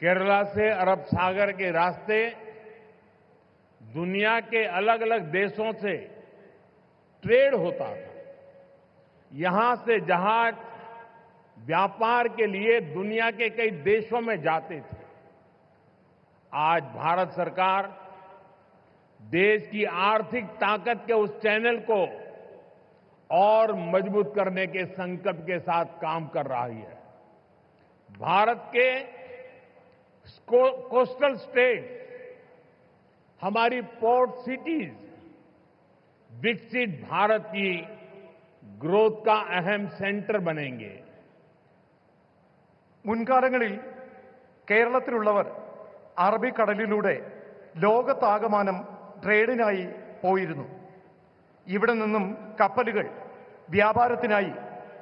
केरला से अरब सागर के रास्ते दुनिया के अलग अलग देशों से ट्रेड होता था। यहाँ से जहाज़ व्यापार के लिए दुनिया के कई देशों में जाते थे। आज भारत सरकार देश की आर्थिक ताकत के उस चैनल को और मज़बूत करने के संकल्प के साथ काम कर रही है। भारत के कोस्टल स्टेट हमारी पोर्ट सिटीज विकसित भारत की ग्रोथ का अहम सेंटर बनेंगे മുൻകാലങ്ങളിൽ കേരളത്തിലുള്ളവർ അറബിക്കടലിലൂടെ ലോകത്താകമാനം ട്രേഡിനായി പോയിരുന്നു ഇവിടെ നിന്നും കപ്പലുകൾ വ്യാപാരത്തിനായി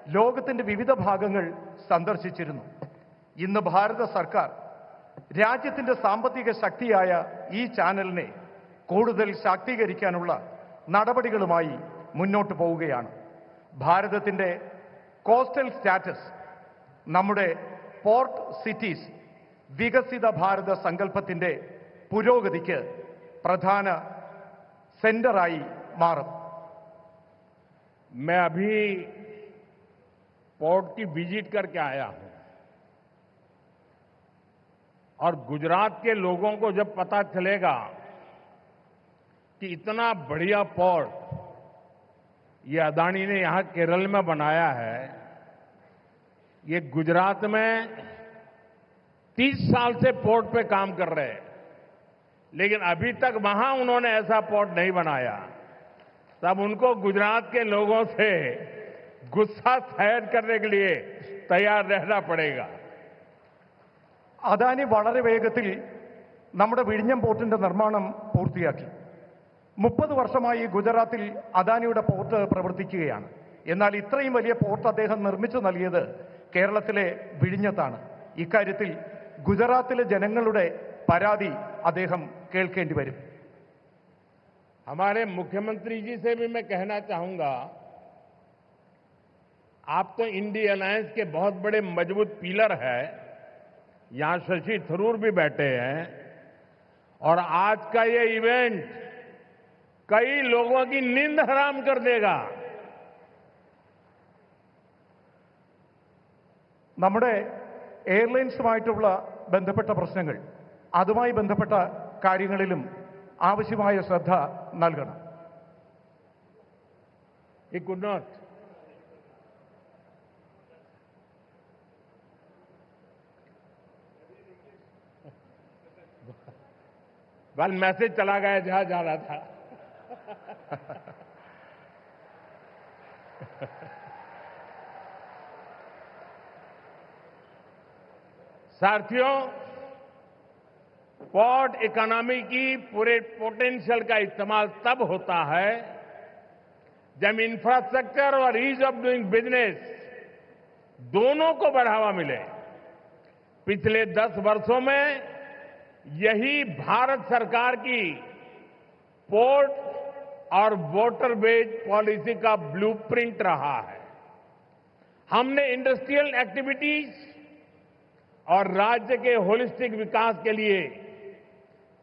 ലോകത്തിന്റെ വിവിധ ഭാഗങ്ങൾ സന്ദർശിച്ചിരുന്നു ഇന്ന് ഭാരത സർക്കാർ രാജ്യത്തിന്റെ സാമ്പത്തിക ശക്തിയായ ഈ ചാനലിനെ കൂടുതൽ ശാക്തീകരിക്കാനുള്ള നടപടികളുമായി മുന്നോട്ട് പോവുകയാണ് ഭാരതത്തിന്റെ കോസ്റ്റൽ സ്റ്റാറ്റസ് നമ്മുടെ പോർട്ട് സിറ്റീസ് വികസിത ഭാരത സങ്കല്പത്തിന്റെ പുരോഗതിക്ക് പ്രധാന സെന്ററായി മാറും मैं अभी पोर्ट की विजिट करके आया हूं और गुजरात के लोगों को जब पता चलेगा कि इतना बढ़िया पोर्ट ये अदानी ने यहाँ केरल में बनाया है, ये गुजरात में 30 साल से पोर्ट पे काम कर रहे हैं, लेकिन अभी तक वहाँ उन्होंने ऐसा पोर्ट नहीं बनाया। तब उनको गुजरात के लोगों से गुस्सा सहन करने के लिए तैयार रहना पड़ेगा। അദാനി വളരെ വേഗത്തിൽ നമ്മുടെ വിഴിഞ്ഞം പോർട്ടിന്റെ നിർമ്മാണം പൂർത്തിയാക്കി മുപ്പത് വർഷമായി ഗുജറാത്തിൽ അദാനിയുടെ പോർട്ട് പ്രവർത്തിക്കുകയാണ് എന്നാൽ ഇത്രയും വലിയ പോർട്ട് അദ്ദേഹം നിർമ്മിച്ചു നൽകിയത് കേരളത്തിലെ വിഴിഞ്ഞത്താണ് ഇക്കാര്യത്തിൽ ഗുജറാത്തിലെ ജനങ്ങളുടെ പരാതി അദ്ദേഹം കേൾക്കേണ്ടി വരും हमारे मुख्यमंत्री जी से भी मैं कहना चाहूंगा आप तो इंडी अलायंस के बहुत बड़े मजबूत पिलर है यहां शशि थरूर भी बैठे हैं और आज का ये इवेंट कई लोगों की नींद हराम कर देगा നമ്മുടെ എയർലൈൻസുമായിട്ടുള്ള ബന്ധപ്പെട്ട പ്രശ്നങ്ങൾ അതുമായി ബന്ധപ്പെട്ട കാര്യങ്ങളിലും ആവശ്യമായ ശ്രദ്ധ നൽകണം He could not. Well message चला गया, जहाँ जा रहा था। साथियों पोर्ट इकोनॉमी की पूरे पोटेंशियल का इस्तेमाल तब होता है जब इंफ्रास्ट्रक्चर और ईज ऑफ़ डूइंग बिज़नेस दोनों को बढ़ावा मिले। पिछले दस वर्षों में यही भारत सरकार की पोर्ट और वाटरवेज पॉलिसी का ब्लूप्रिंट रहा है हमने इंडस्ट्रियल एक्टिविटीज और राज्य के होलिस्टिक विकास के लिए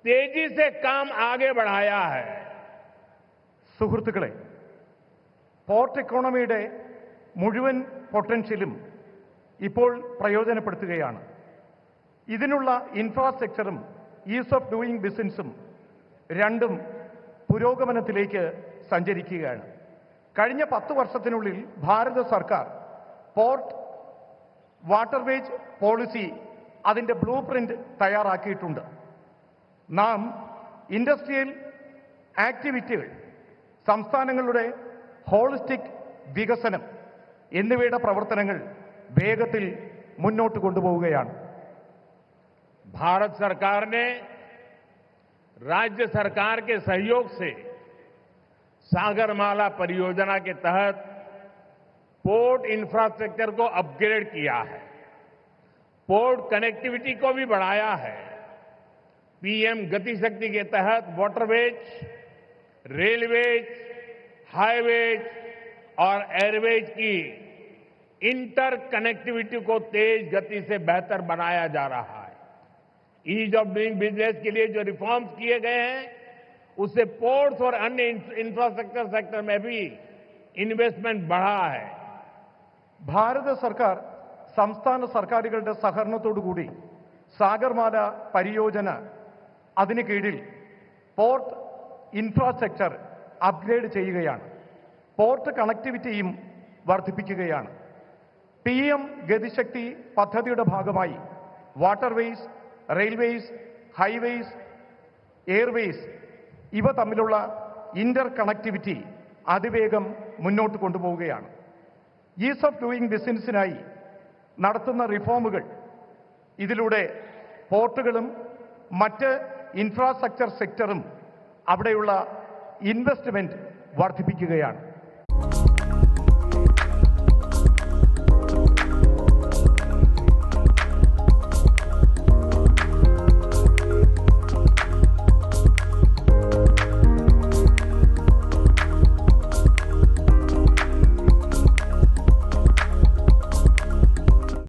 तेजी से काम आगे बढ़ाया है സുഹൃത്തുക്കളെ പോർട്ട് എക്കോണമിയുടെ മുഴുവൻ പൊട്ടൻഷ്യലും ഇപ്പോൾ പ്രയോജനപ്പെടുത്തുകയാണ് ഇതിനുള്ള ഇൻഫ്രാസ്ട്രക്ചറും ഈസ് ഓഫ് ഡൂയിങ് ബിസിനസ്സും രണ്ടും പുരോഗമനത്തിലേക്ക് സഞ്ചരിക്കുകയാണ്. കഴിഞ്ഞ പത്ത് വർഷത്തിനുള്ളിൽ ഭാരത സർക്കാർ പോർട്ട് വാട്ടർവേജ് പോളിസി അതിന്റെ ബ്ലൂ പ്രിന്റ് തയ്യാറാക്കിയിട്ടുണ്ട്. നാം ഇൻഡസ്ട്രിയൽ ആക്ടിവിറ്റികൾ സംസ്ഥാനങ്ങളുടെ ഹോളിസ്റ്റിക് വികസനം എന്നിവയുടെ പ്രവർത്തനങ്ങൾ വേഗത്തിൽ മുന്നോട്ട് കൊണ്ടുപോവുകയാണ്. भारत सरकार ने राज्य सरकार के सहयोग से सागरमाला परियोजना के तहत पोर्ट इंफ्रास्ट्रक्चर को अपग्रेड किया है। पोर्ट कनेक्टिविटी को भी बढ़ाया है। पीएम गति शक्ति के तहत वाटरवेज रेलवेज हाईवेज और एयरवेज की इंटर कनेक्टिविटी को तेज गति से बेहतर बनाया जा रहा है ईज ऑफ डूइंग बिजनेस के लिए जो रिफॉर्म्स किए गए हैं उससे पोर्ट्स और अन्य इंफ्रास्ट्रक्चर सेक्टर में भी इन्वेस्टमेंट बढ़ा है ഭാരത സർക്കാർ സംസ്ഥാന സർക്കാരുകളുടെ സഹകരണത്തോടുകൂടി സാഗർമാല പരിയോജന അതിന് കീഴിൽ പോർട്ട് ഇൻഫ്രാസ്ട്രക്ചർ അപ്ഗ്രേഡ് ചെയ്യുകയാണ് പോർട്ട് കണക്ടിവിറ്റിയും വർദ്ധിപ്പിക്കുകയാണ് പി എം ഗതിശക്തി പദ്ധതിയുടെ ഭാഗമായി വാട്ടർവേസ് റെയിൽവേസ് ഹൈവേസ് എയർവേസ് ഇവ തമ്മിലുള്ള ഇന്റർ കണക്ടിവിറ്റി അതിവേഗം മുന്നോട്ട് കൊണ്ടുപോവുകയാണ്. ഈസ് ഓഫ് ഡൂയിങ് ബിസിനസ്സിനായി നടത്തുന്ന റിഫോമുകൾ ഇതിലൂടെ പോർട്ടുകളും മറ്റ് ഇൻഫ്രാസ്ട്രക്ചർ സെക്ടറും അവിടെയുള്ള ഇൻവെസ്റ്റ്മെന്റ് വർദ്ധിപ്പിക്കുകയാണ്.